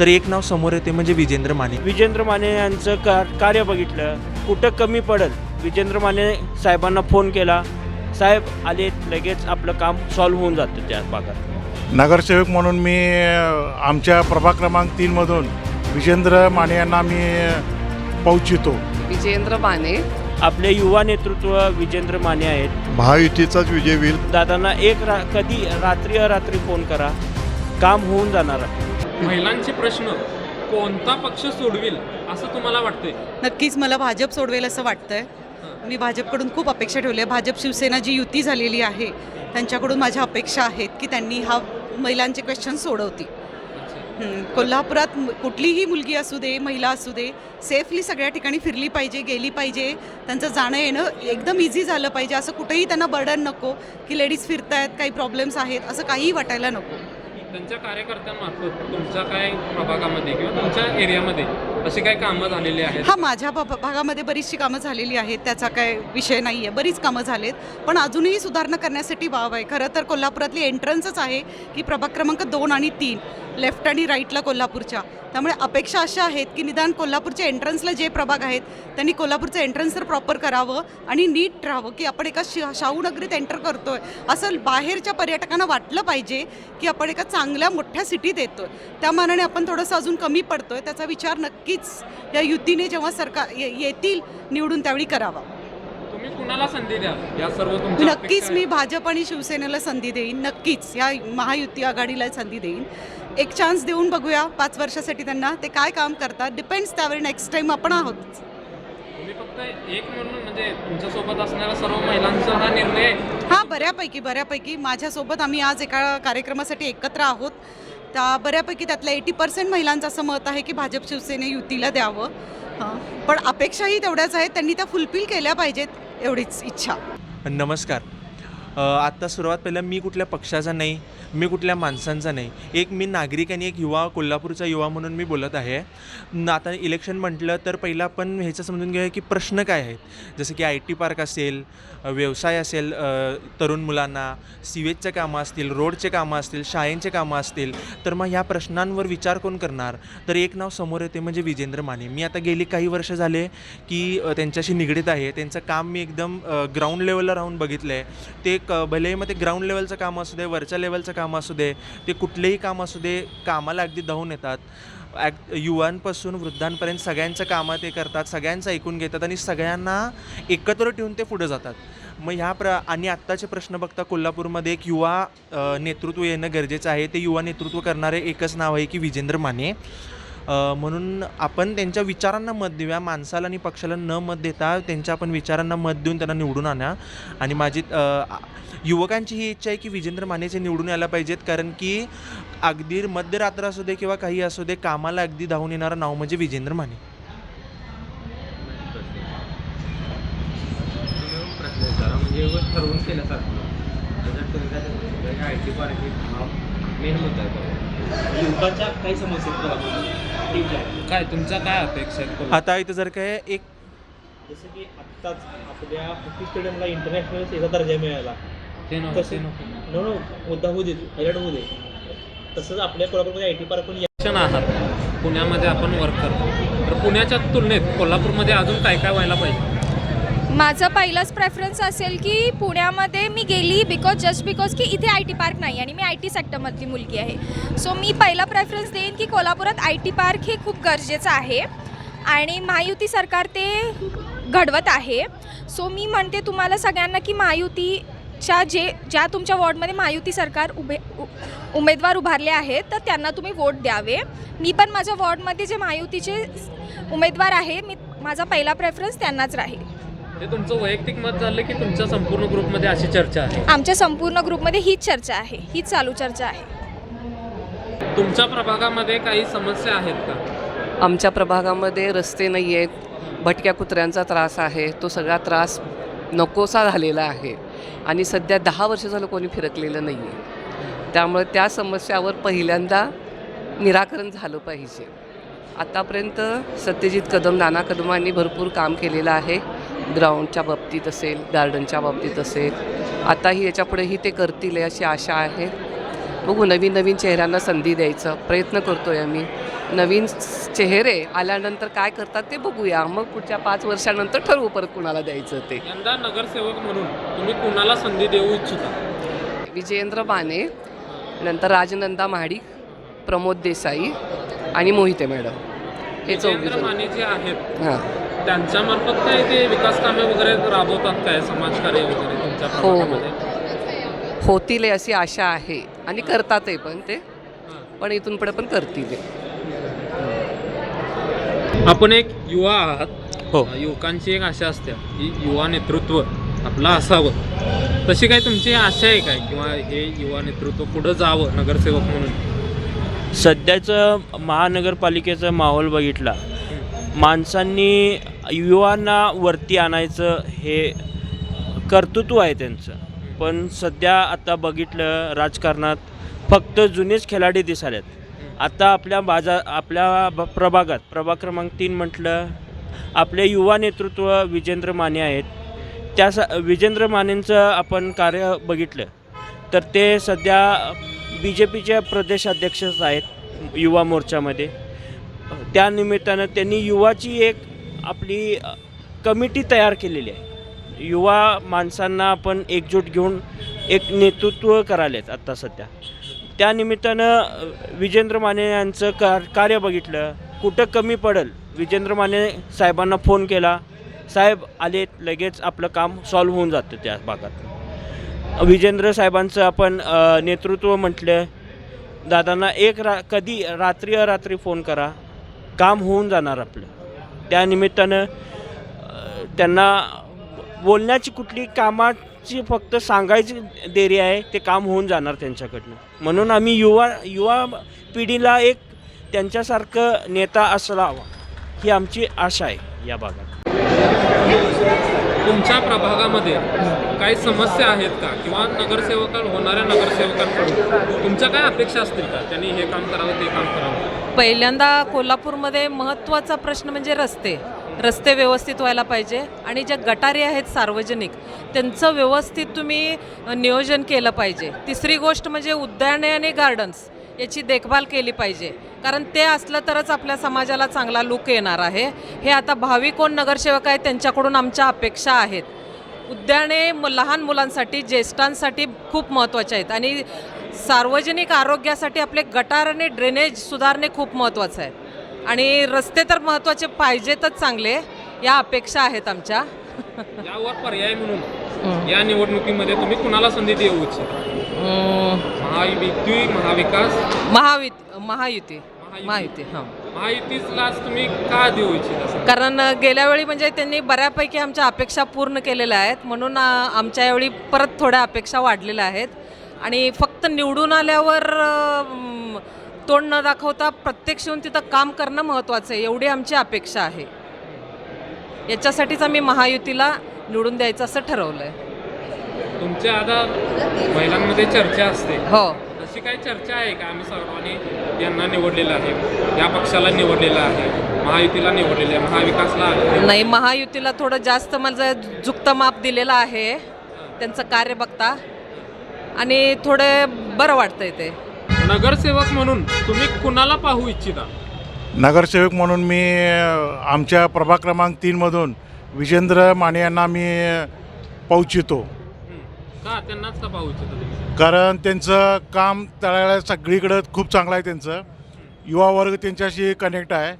तर एक नाव समोर येते म्हणजे विजेंद्र माने. विजेंद्र माने यांचं का कार्य बघितलं. कुठं कमी पडेल? विजेंद्र माने साहेबांना फोन केला. साहेब आले लगेच आपलं काम सॉल्व्ह होऊन जातं त्या भागात. नगरसेवक म्हणून मी आमच्या प्रभाग क्रमांक तीनमधून विजेंद्र माने यांना मी पोचतो विजेंद्र माने. आपले युवा नेतृत्व विजेंद्र माने आहेत. महायुतीचाच विजय होईल. दादांना एक रा कधी रात्री अरात्री फोन करा. काम होऊन जाणार आहे. महिलांचे प्रश्न कोणता पक्ष सोडविल असं तुम्हाला वाटतंय? नक्कीच मला भाजप सोडवेल असं वाटतंय. मी भाजपकडून खूप अपेक्षा ठेवली आहे. भाजप शिवसेना जी युती झालेली आहे त्यांच्याकडून माझ्या अपेक्षा आहेत की त्यांनी हा महिलांचे क्वेश्चन सोडवतील. कोल्हापुरात कुठलीही मुलगी असू दे महिला असू दे सेफली सगळ्या ठिकाणी फिरली पाहिजे गेली पाहिजे त्यांचं जाणं येणं एकदम इझी झालं पाहिजे असं कुठेही त्यांना बर्डन नको की लेडीज फिरतायत काही प्रॉब्लेम्स आहेत असं काहीही वाटायला नको. त्यांच्या कार्यकर्त्यांमार्फत तुमच्या काय प्रभागामध्ये किंवा तुमच्या एरियामध्ये अशी काय कामं झालेली आहेत? हा माझ्या भ भागामध्ये बरीचशी कामं झालेली आहेत. त्याचा काय विषय नाही आहे बरीच कामं झालेत. पण अजूनही सुधारणा करण्यासाठी वाव आहे. खरं तर कोल्हापुरातली एंट्रन्सच आहे की प्रभाग क्रमांक दोन आणि तीन. लेफ्ट आणि राईटला कोल्हापूरच्या. त्यामुळे अपेक्षा अशा आहेत की निदान कोल्हापूरच्या एंट्रन्सला जे प्रभाग आहेत त्यांनी कोल्हापूरचं एंट्रन्स तर प्रॉपर करावं आणि नीट राहावं की आपण एका शि शाहू नगरीत एंटर आहे असं बाहेरच्या पर्यटकांना वाटलं पाहिजे की आपण एका चांगल्या मोठ्या सिटीत येतोय त्या मानाने आपण थोडंसं अजून कमी पडतो आहे त्याचा विचार नक्कीच या युतीने जेव्हा सरकार ये- येतील निवडून त्यावेळी करावा. तुम्ही कुणाला संधी द्या? या सर्व तुमच्या नक्कीच अपेक्षा मी. भाजप आणि शिवसेनेला संधी देईन. नक्कीच या महायुती आघाडीला संधी देईन. एक चान्स देऊन बघूया पाच वर्षासाठी त्यांना. ते काय काम करतात? डिपेंड्स त्यावर नेक्स्ट टाइम आपण आहोत. तुम्ही फक्त एक म्हणून म्हणजे तुमच्यासोबत असणाऱ्या सर्व महिलांचा हा निर्णय. हां बऱ्यापैकी बऱ्यापैकी. माझ्यासोबत आम्ही आज एका कार्यक्रमासाठी एकत्र आहोत. त्या बऱ्यापैकी त्यातल्या एटी पर्सेंट महिलांचं असं मत आहे की भाजप शिवसेने युतीला द्यावं. हां पण अपेक्षाही तेवढ्याच आहेत. त्यांनी त्या फुलफिल केल्या पाहिजेत. एवढीच इच्छा. नमस्कार. आत्ता सुरुवात पहिलं मी कुठल्या पक्षाचा नाही मी कुठल्या माणसांचा नाही. एक मी नागरिक आणि एक युवा कोल्हापूरचा युवा म्हणून मी बोलत आहे. आता इलेक्शन म्हटलं तर पहिलं आपण ह्याचं समजून घेऊया की प्रश्न काय आहेत. जसं की आय टी पार्क असेल व्यवसाय असेल तरुण मुलांना सिवेजचे कामं असतील रोडचे कामं असतील शाळेंचे कामं असतील तर मग ह्या प्रश्नांवर विचार कोण करणार? तर एक नाव समोर येते म्हणजे विजेंद्र माने. मी आता गेली काही वर्ष झाले की त्यांच्याशी निगडीत आहे. त्यांचं काम मी एकदम ग्राउंड लेवलला राहून बघितलं आहे ते क भलेही मग ते ग्राउंड लेवलचं काम असू दे वरच्या लेवलचं काम असू दे ते कुठलेही काम असू दे कामाला अगदी धावून येतात. ॲक युवांपासून वृद्धांपर्यंत सगळ्यांचं कामं ते करतात सगळ्यांचं ऐकून घेतात आणि सगळ्यांना एकत्र ठेवून ते पुढे जातात. मग ह्या प्र आणि आत्ताचे प्रश्न बघता कोल्हापूरमध्ये एक युवा नेतृत्व येणं गरजेचं आहे. ते युवा नेतृत्व करणारे एकच नाव आहे की विजेंद्र माने. म्हणून आपण त्यांच्या विचारांना मत देऊया. माणसाला आणि पक्षाला न मत देता त्यांच्या आपण विचारांना मत देऊन त्यांना निवडून आणा. आणि माझी युवकांची ही इच्छा आहे की विजेंद्र मानेचे निवडून यायला पाहिजेत. कारण की अगदी मध्यरात्र असू दे किंवा काही असू दे कामाला अगदी धावून येणारं नाव म्हणजे विजेंद्र माने. म्हणजे ठरवून केल्यासारखं आय टी पार्क मेन मुद्दा आहे युवकांच्या काही समस्या आहे. काय तुमच्या काय अपेक्षा कोल्हा- आता इथं जर काय एक जसं की आत्ताच आपल्या हॉकी स्टेडियमला इंटरनॅशनल याचा दर्जा मिळाला. तसं नको. नो नो मुद्दा होऊ दे हायलाईट होऊ दे. तसंच आपल्या कोल्हापूरमध्ये आय टी पार्क पण शिक्षण आहात. पुण्यामध्ये आपण वर्क करतो. तर पुण्याच्या तुलनेत कोल्हापूरमध्ये अजून काय काय व्हायला पाहिजे? माझं पहिलंच प्रेफरन्स असेल की पुण्यामध्ये मी गेली बिकॉज जस्ट बिकॉज की इथे आय टी पार्क नाही आणि मी आय टी सेक्टरमधली मुलगी आहे. सो मी पहिला प्रेफरन्स देईन की कोल्हापुरात आय टी पार्क हे खूप गरजेचं आहे आणि महायुती सरकार ते घडवत आहे. सो मी म्हणते तुम्हाला सगळ्यांना की महायुतीच्या जे ज्या तुमच्या वॉर्डमध्ये महायुती सरकार उभे उ- उमेदवार उभारले आहेत तर त्यांना तुम्ही वोट द्यावे. मी पण माझ्या वॉर्डमध्ये जे महायुतीचे उमेदवार आहे मी माझा पहिला प्रेफरन्स त्यांनाच राहील. ते तुमचं वैयक्तिक मत झालं की तुमच्या संपूर्ण ग्रुपमध्ये अशी चर्चा आहे? आमच्या संपूर्ण ग्रुपमध्ये हीच चर्चा आहे हीच चालू चर्चा आहे. तुमच्या प्रभागामध्ये काही समस्या आहेत का? आमच्या प्रभागामध्ये रस्ते नाही आहेत भटक्या कुत्र्यांचा त्रास आहे तो सगळा त्रास नकोसा झालेला आहे. आणि सध्या दहा वर्ष झालं कोणी फिरकलेलं नाही आहे त्यामुळे त्या समस्यावर पहिल्यांदा निराकरण झालं पाहिजे. आतापर्यंत सत्यजित कदम नाना कदमांनी भरपूर काम केलेलं आहे. ग्राउंडच्या बाबतीत असेल गार्डनच्या बाबतीत असेल. आताही याच्यापुढेही ते करतील अशी आशा आहे. बघू नवीन नवीन चेहऱ्यांना संधी द्यायचं. प्रयत्न करतो आहे आम्ही. नवीन चेहरे आल्यानंतर काय करतात ते बघूया. मग पुढच्या पाच वर्षानंतर ठरवू परत कुणाला द्यायचं ते. यंदा नगरसेवक म्हणून तुम्ही कुणाला संधी देऊ इच्छिता? विजयेंद्र माने नंतर राजनंदा महाडिक प्रमोद देसाई आणि मोहिते मॅडम. हे चौघी माने जे आहेत हां. त्यांच्यामार्फत काय ते विकास कामे वगैरे राबवतात काय? समाजकार्य वगैरे तुमच्या हो, हो. होतील अशी आशा आहे. आणि करतातही पण ते. पण इथून पुढे पण करतील. आपण एक युवा आहात. हो. युवकांची एक आशा असते. की युवा नेतृत्व आपलं असावं. तशी काय तुमची आशा आहे काय? किंवा हे युवा नेतृत्व पुढं जावं नगरसेवक म्हणून? सध्याचं महानगरपालिकेचा माहोल बघितला माणसांनी युवांना वरती आणायचं हे कर्तृत्व आहे त्यांचं. पण सध्या आता बघितलं राजकारणात फक्त जुनेच खेळाडू दिसाल्यात आता आपल्या बाजार आपल्या प्रभागात प्रभाग क्रमांक तीन म्हटलं आपले युवा नेतृत्व विजेंद्र माने आहेत. त्या विजेंद्र मानेंचं आपण कार्य बघितलं. तर ते सध्या बी जे पीचे प्रदेशाध्यक्षच आहेत युवा मोर्चामध्ये. त्यानिमित्तानं त्यांनी युवाची एक आपली कमिटी तयार केलेली आहे. युवा माणसांना आपण एकजूट घेऊन एक नेतृत्व करायलेत आत्ता सध्या. त्या निमित्तानं विजेंद्र माने यांचं कार कार्य बघितलं. कुठं कमी पडेल? विजेंद्र माने साहेबांना फोन केला. साहेब आले लगेच आपलं काम सॉल्व्ह होऊन जातं त्या भागात. विजेंद्र साहेबांचं आपण नेतृत्व म्हटलं. दादांना एक रा कधी रात्री अरात्री फोन करा. काम होऊन जाणार आपलं. त्यानिमित्तानं त्यांना बोलण्याची कुठली कामाची फक्त सांगायची देरी आहे ते काम होऊन जाणार त्यांच्याकडनं. म्हणून आम्ही युवा युवा पिढीला एक त्यांच्यासारखं नेता असावा ही आमची आशा आहे या भागात. तुमच्या प्रभागामध्ये काही समस्या आहेत का? किंवा नगरसेवक होणाऱ्या नगरसेवकांकडून तुमच्या काय अपेक्षा असतील का? त्यांनी हे काम करावं ते काम करावं. पहिल्यांदा कोल्हापूरमध्ये महत्त्वाचा प्रश्न म्हणजे रस्ते. रस्ते व्यवस्थित व्हायला पाहिजे आणि ज्या गटारी आहेत सार्वजनिक त्यांचं व्यवस्थित तुम्ही नियोजन केलं पाहिजे. तिसरी गोष्ट म्हणजे उद्याने आणि गार्डन्स याची देखभाल केली पाहिजे. कारण ते असलं तरच आपल्या समाजाला चांगला लुक येणार आहे. हे आता भावी कोण नगरसेवक आहेत त्यांच्याकडून आमच्या अपेक्षा आहेत. उद्याने म लहान मुलांसाठी ज्येष्ठांसाठी खूप महत्त्वाचे आहेत. आणि सार्वजनिक आरोग्यासाठी आपले गटार आणि ड्रेनेज सुधारणे खूप महत्त्वाचं आहे. आणि रस्ते तर महत्त्वाचे पाहिजेतच चांगले या अपेक्षा आहेत आमच्या. यावर पर्याय म्हणून या निवडणुकीमध्ये तुम्ही कुणाला संधी देऊ इच्छिता? महायुती महाविकास? महायुती. महायुती. महायुती हां. महायुतीलाच तुम्ही का देऊ इच्छिता? कारण गेल्या वेळी म्हणजे त्यांनी बऱ्यापैकी आमच्या अपेक्षा पूर्ण केलेल्या आहेत. म्हणून आमच्या यावेळी परत थोड्या अपेक्षा वाढलेल्या आहेत. आणि फक्त निवडून आल्यावर तोंड न दाखवता प्रत्यक्ष येऊन तिथं काम करणं महत्त्वाचं आहे एवढी आमची अपेक्षा आहे. याच्यासाठीच आम्ही महायुतीला निवडून द्यायचं असं ठरवलं आहे तुमच्या आता महिलांमध्ये चर्चा असते. हो. अशी काही चर्चा आहे का? आम्ही सर्वांनी यांना निवडलेलं आहे या पक्षाला निवडलेलं आहे महायुतीला निवडलेलं आहे महाविकासला. नाही महायुतीला थोडं जास्त माझं जुक्त माप दिलेलं आहे त्यांचं कार्य बघता. आणि थोडे बरं वाटतंय ते. नगरसेवक म्हणून तुम्ही कुणाला पाहू इच्छिता? नगरसेवक म्हणून मी आमच्या प्रभाग क्रमांक तीनमधून विजेंद्र माने यांना मी पावचितो हं. का त्यांनाच का पाहू इच्छिता तुम्ही? कारण त्यांचं काम तळायला सगळीकडं खूप चांगलं आहे त्यांचं. युवा वर्ग त्यांच्याशी कनेक्ट आहे.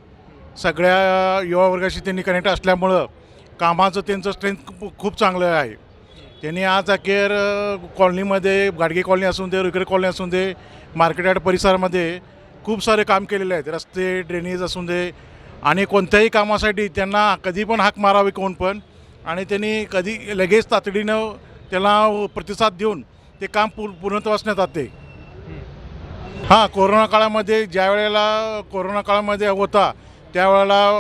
सगळ्या युवा वर्गाशी त्यांनी कनेक्ट असल्यामुळं कामाचं त्यांचं स्ट्रेंथ खूप चांगलं आहे. त्यांनी आज अखेर कॉलनीमध्ये गाडगे कॉलनी असून दे रुकरे कॉलनी असून दे मार्केटयार्ड परिसरामध्ये खूप सारे काम केलेले आहेत. रस्ते ड्रेनेज असून दे आणि कोणत्याही कामासाठी त्यांना कधी पण हाक मारावी कोण पण. आणि त्यांनी कधी लगेच तातडीनं त्याला प्रतिसाद देऊन ते काम पू पूर्णत्वास नेतात हां कोरोना काळामध्ये ज्या वेळेला कोरोना काळामध्ये होता त्यावेळेला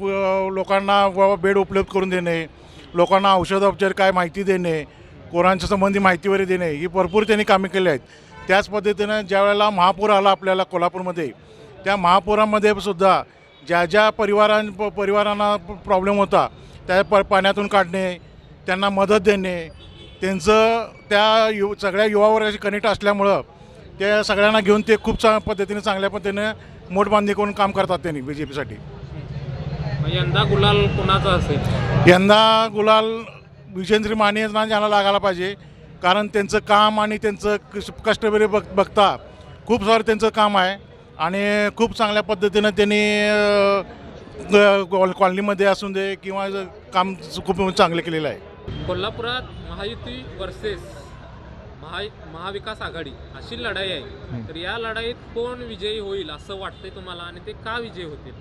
व- लोकांना व बेड उपलब्ध करून देणे लोकांना औषधोपचार काय माहिती देणे कोरोनाच्या संबंधी माहिती वगैरे देणे ही भरपूर त्यांनी कामे केली आहेत. त्याच पद्धतीनं ज्या वेळेला महापूर आला आपल्याला कोल्हापूरमध्ये त्या महापुरामध्ये सुद्धा ज्या ज्या परिवारां प- परिवारांना प्रॉब्लेम होता त्या प पाण्यातून काढणे त्यांना मदत देणे त्यांचं त्या यु सगळ्या युवा वर्गाशी कनेक्ट असल्यामुळं त्या सगळ्यांना घेऊन ते खूप चांगल्या पद्धतीने चांगल्या पद्धतीने मोठबांधणी करून काम करतात त्यांनी बी जे पीसाठी यंदा गुलाल कुणाचा असेल? यंदा गुलाल विजेंद्र माने यांना लागायला पाहिजे कारण त्यांचं काम आणि त्यांचं कष्ट कष्टबरी बघ बघता खूप सारं त्यांचं काम आहे आणि खूप चांगल्या पद्धतीनं त्यांनी कॉलनीमध्ये असून दे किंवा काम खूप चांगलं केलेलं आहे. कोल्हापुरात महायुती वर्सेस महा महाविकास आघाडी अशी लढाई आहे. तर या लढाईत कोण विजयी होईल असं वाटतंय तुम्हाला आणि ते का विजयी होतील?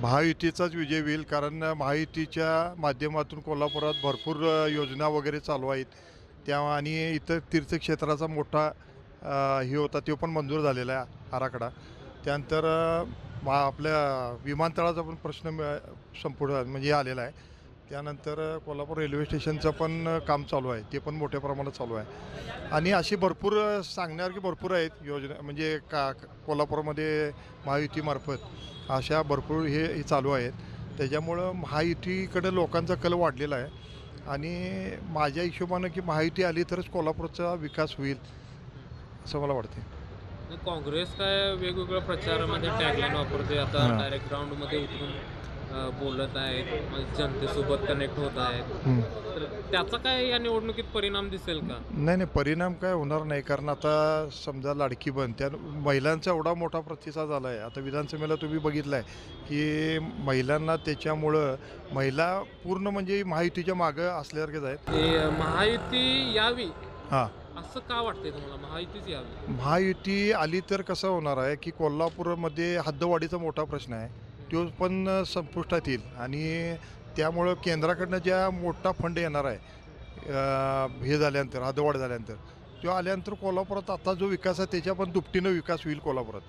महायुतीचाच विजय होईल कारण महायुतीच्या माध्यमातून कोल्हापुरात भरपूर योजना वगैरे चालू आहेत. त्या आणि इतर तीर्थक्षेत्राचा मोठा हे होता तो पण मंजूर झालेला आहे आराखडा. त्यानंतर मा आपल्या विमानतळाचा पण प्रश्न संपूर्ण म्हणजे आलेला आहे. त्यानंतर कोल्हापूर रेल्वे स्टेशनचं पण काम चालू आहे ते पण मोठ्या प्रमाणात चालू आहे. आणि अशी भरपूर सांगण्यासारखी भरपूर आहेत योजना म्हणजे का कोल्हापूरमध्ये महायुतीमार्फत. अशा भरपूर हे हे चालू आहेत. त्याच्यामुळं महायुतीकडे लोकांचा कल वाढलेला आहे. आणि माझ्या हिशोबानं की महायुती आली तरच कोल्हापूरचा विकास होईल असं मला वाटते काँग्रेस काय वेगवेगळ्या प्रचारामध्ये टॅगलाईन वापरते आता. डायरेक्ट ग्राउंडमध्ये उतरून बोलत आहेत मग जनतेसोबत कनेक्ट होत आहेत. तर त्याचा काय या निवडणुकीत परिणाम दिसेल का? नाही नाही परिणाम काय होणार नाही कारण आता समजा लाडकी बंद त्या महिलांचा एवढा मोठा प्रतिसाद झाला आहे आता विधानसभेला तुम्ही बघितलं आहे की महिलांना त्याच्यामुळं महिला पूर्ण म्हणजे महायुतीच्या मागं असल्यासारखेच आहेत. महायुती यावी हां. असं का वाटतंय तुम्हाला? महायुतीच यावी. महायुती आली तर कसं होणार आहे की कोल्हापूरमध्ये हद्दवाढीचा मोठा प्रश्न आहे. तो पण संपुष्टात येईल. आणि त्यामुळं केंद्राकडनं ज्या मोठा फंड येणार आहे हे झाल्यानंतर हद्दवाढ झाल्यानंतर तो आल्यानंतर कोल्हापुरात आता जो विकास आहे त्याच्या पण दुपटीनं विकास होईल कोल्हापुरात.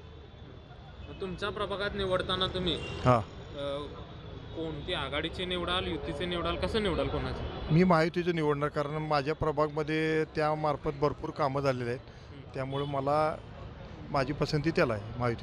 तुमच्या प्रभागात निवडताना तुम्ही हां. कोणती आघाडीचे निवडाल युतीचे निवडाल कसं निवडाल कोणाचं? मी महायुतीचं निवडणार कारण माझ्या प्रभागमध्ये त्यामार्फत भरपूर कामं झालेली आहेत. त्यामुळे मला माझी पसंती त्याला आहे महायुतीला.